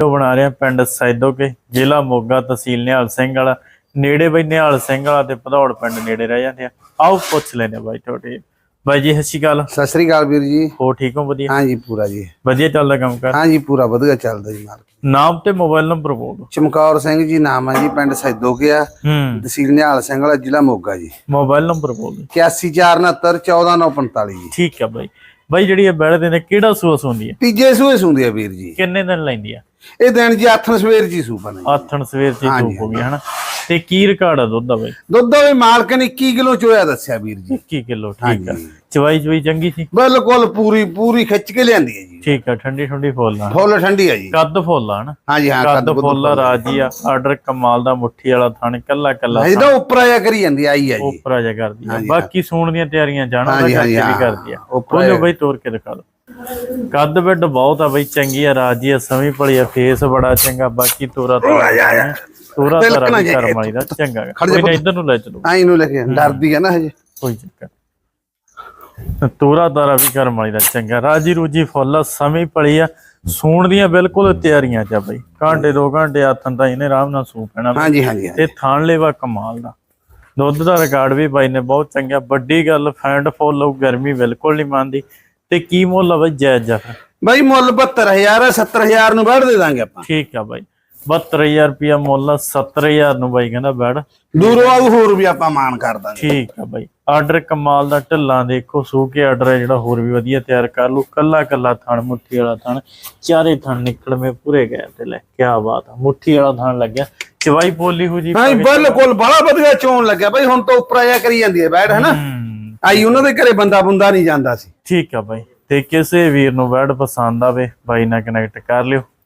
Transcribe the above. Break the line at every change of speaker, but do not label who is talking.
ਉਹ ਬਣਾ ਰਿਹਾ ਪਿੰਡ ਸੈਦੋਕੇ ਜ਼ਿਲ੍ਹਾ ਮੋਗਾ ਤਹਿਸੀਲ ਨਿਹਾਲ ਸਿੰਘ ਵਾਲਾ। ਨੇੜੇ ਬਈ ਨਿਹਾਲ ਸਿੰਘ ਵਾਲਾ ਤੇ ਭਦੌੜ ਪਿੰਡ ਨੇੜੇ ਰਹਿ ਜਾਂਦੇ ਆ। ਆਓ ਪੁੱਛ ਲੈਨੇ ਬਾਈ ਤੁਹਾਡੇ। ਬਾਈ ਜੀ ਸਤਿ ਸ਼੍ਰੀ ਅਕਾਲ।
ਸਤਿ ਸ੍ਰੀ ਅਕਾਲ ਵੀਰ ਜੀ।
ਹੋ ਠੀਕ ਹੋ? ਵਧੀਆ?
ਹਾਂਜੀ ਪੂਰਾ ਜੀ।
ਵਧੀਆ ਚੱਲਦਾ ਕੰਮ ਕਰ?
ਹਾਂਜੀ ਪੂਰਾ ਵਧੀਆ ਚੱਲਦਾ ਜੀ ਮਾਰਕ
ਨਾਮ ਤੇ ਮੋਬਾਈਲ ਨੰਬਰ ਬੋਲ ਦਿਓ।
ਚਮਕੌਰ ਸਿੰਘ ਜੀ ਨਾਮ ਹੈ ਜੀ ਪਿੰਡ ਸੈਦੋਕਿਆ
ਹੂੰ।
ਤਹਿਸੀਲ ਨਿਹਾਲ ਸਿੰਘ ਵਾਲਾ ਜ਼ਿਲ੍ਹਾ ਮੋਗਾ ਜੀ।
ਮੋਬਾਈਲ ਨੰਬਰ ਬੋਲ ਦਿਓ।
8469 14945 ਜੀ।
ਠੀਕ ਆ ਬਾਈ। ਬਾਈ ਜਿਹੜੀ ਇਹ ਬੈੜ ਦੇ ਨੇ ਕਿਹੜਾ ਸੂਸ ਹੁੰਦੀ ਹੈ?
ਤੀਜੇ ਸੂਏ ਸੁੰਦੀ ਆ ਵੀਰ ਜੀ।
ਕਿੰਨੇ ਦਿਨ ਲੈਂਦੀ ਆ?
ਇਹ ਦਿਨ ਜੀ ਆਥਣ ਸਵੇਰ ਜੀ ਸੂ ਬਣੇ
ਆਥਣ ਸਵੇਰ ਚ ਧੂਪ ਹੋ ਗਈ ਹਨਾ? ਤੇ ਕੀ ਰਿਕਾਰਡ ਆ ਦੁੱਧ ਦਾ ਬਾਈ?
ਦੁੱਧ ਦਾ ਵੀ ਮਾਲਕ ਨੇ 21 ਕਿਲੋ ਚੋਇਆ ਦੱਸਿਆ ਵੀਰ ਜੀ।
21 ਕਿਲੋ ਠੀਕ ਆ।
ਹਾਂਜੀ।
ਚਵਾਈ ਚਵਾਈ ਚੰਗੀ ਸੀ?
ਬਿਲਕੁਲ ਪੂਰੀ ਪੂਰੀ ਖਿੱਚ ਕੇ ਲਿਆਂਦੀ ਹੈ ਜੀ।
ਠੀਕ ਆ ਠੰਡੀ ਠੰਡੀ ਫੁੱਲ ਆ।
ਫੁੱਲ ਠੰਡੀ ਆ ਜੀ।
ਕੱਦ ਫੁੱਲ ਆ ਹਨਾ
ਹਾਂਜੀ ਹਾਂ
ਕੱਦ ਫੁੱਲ ਆ, ਰਾਜੀ ਆ ਆਰਡਰ ਕਮਾਲ ਦਾ ਮੁੱਠੀ ਵਾਲਾ ਥਣ ਕੱਲਾ ਕੱਲਾ
ਇਹਦਾ ਉੱਪਰ ਆਇਆ ਕਰੀ ਜਾਂਦੀ ਆਈ ਆ ਜੀ।
ਉੱਪਰ ਆ ਜਾ ਕਰਦੀ ਆ। ਬਾਕੀ ਸੂਣ ਦੀਆਂ ਤਿਆਰੀਆਂ ਜਾਣਾ ਉਹਦਾ
ਹਾਂਜੀ,
ਕਰਕੇ ਵੀ
ਹਾਂ।
ਕਰਦੀ ਆ।
ਉੱਪਰ
ਉਹਨੂੰ ਬਈ ਤੋੜ ਕੇ ਦਿਖਾ ਲਓ ਕੱਦ ਬਿੱਡ ਬਹੁਤ ਆ ਬਈ ਚੰਗੀ ਆ ਰਾਜੀ ਆ ਸਮੀ ਭਲੀ ਆ ਫੇਸ ਬੜਾ ਚੰਗਾ ਬਾਕੀ ਤੋਰਾ ਤੋਰਾ ਤੋਰਾ
ਬਿਲਕੁਲ
ਤੋਰਾ ਵੀ
ਜੀ।
ਕਰਮ ਵਾਲੀ ਦਾ ਚੰਗਾ। ਗਾ। ਕੋਈ ਨਾ। ਇੱਧਰ ਨੂੰ ਲੈ ਚਲੋ।
ਆਈ ਨੂੰ ਲੈ ਕੇ ਡਰਦੀ ਆ ਨਾ ਹਜੇ।
ਕੋਈ ਚੱਕਰ ਤੋਰਾ ਤਾਰਾ ਵੀ ਕਰਮ ਵਾਲੀ ਦਾ ਚੰਗਾ। ਰਾਜੀ ਰੂਜੀ ਫੁੱਲ ਸਮੀ ਭਲੀ ਆ। ਸੂਣ ਦੀਆਂ ਬਿਲਕੁਲ ਤਿਆਰੀਆਂ ਚ ਆ ਬਈ। ਘੰਟੇ ਦੋ ਘੰਟੇ ਆਥਨ ਤਾਂ ਇਹਨੇ ਆਰਾਮ ਨਾਲ ਸੂ ਪੈਣਾ ਬਈ।
ਹਾਂਜੀ ਹਾਂਜੀ ਹਾਂਜੀ।
ਤੇ ਥਾਣ ਲੈਵਾ ਕਮਾਲ ਦਾ। ਦੁੱਧ ਦਾ ਰਿਕਾਰਡ ਵੀ ਬਾਈ ਨੇ ਬਹੁਤ ਚੰਗਾ। ਵੱਡੀ ਗੱਲ ਫੈਂਡ ਫੁੱਲ ਗਰਮੀ ਬਿਲਕੁਲ ਨਹੀਂ ਮੰਨਦੀ। ਤੇ ਕੀ ਮੁੱਲ ਆ ਬਈ ਜਾਇਜ਼ ਜਾ ਫਿਰ?
ਬਾਈ ਮੁੱਲ 72000 ਹੈ 70000 ਨੂੰ ਵੜ ਦੇ ਦਾਂਗੇ ਆਪਾਂ।
ਠੀਕ ਆ ਬਾਈ। 72000 ਰੁਪਿਆ ਮੁੱਲ ਆ 70000 ਨੂੰ ਬਾਈ ਕਹਿੰਦਾ ਬੈੜ
ਦੂਰੋਂ ਆਉ ਹੋਰ ਵੀ ਆਪਾਂ ਮਾਨ ਕਰ ਦਾਂਗੇ।
ਠੀਕ ਆ ਬਾਈ। ਆਰਡਰ ਕਮਾਲ ਦਾ ਢਿੱਲਾਂ ਦੇਖੋ ਸੂ ਕੇ ਆਰਡਰ ਹੈ ਜਿਹੜਾ ਹੋਰ ਵੀ ਵਧੀਆ ਤਿਆਰ ਕਰ ਲੂ ਕੱਲਾ ਕੱਲਾ ਥਣ ਮੁੱਠੀ ਵਾਲਾ ਥਣ ਚਾਰੇ ਥਣ ਨਿਕਲਵੇਂ ਪੂਰੇ ਗਏ ਤੇ ਲੈ ਕੀ ਬਾਤ ਆ ਮੁੱਠੀ ਵਾਲਾ ਥਣ ਲੱਗਿਆ। ਚਵਾਈ ਬੋਲੀ ਹੋ ਜੀ
ਹਾਂ ਬਿਲਕੁਲ ਬੜਾ ਵਧੀਆ ਚੋਣ ਲੱਗਿਆ ਬਾਈ ਹੁਣ ਤਾਂ ਉੱਪਰ ਆਇਆ ਕਰੀ ਜਾਂਦੀ ਹੈ ਬੈਠ ਹੈਨਾ?
ਹੂੰ,
ਆਈ ਉਹਨਾਂ ਦੇ ਘਰੇ ਬੰਦਾ ਬੁੰਦਾ ਨਹੀਂ ਜਾਂਦਾ ਸੀ।
ਠੀਕ ਆ ਬਾਈ। ਤੇ ਕਿਸੇ ਵੀਰ ਨੂੰ ਵਰਡ ਪਸੰਦ ਆਵੇ ਬਾਈ ਨਾਲ ਕਨੈਕਟ ਕਰ ਲਿਓ।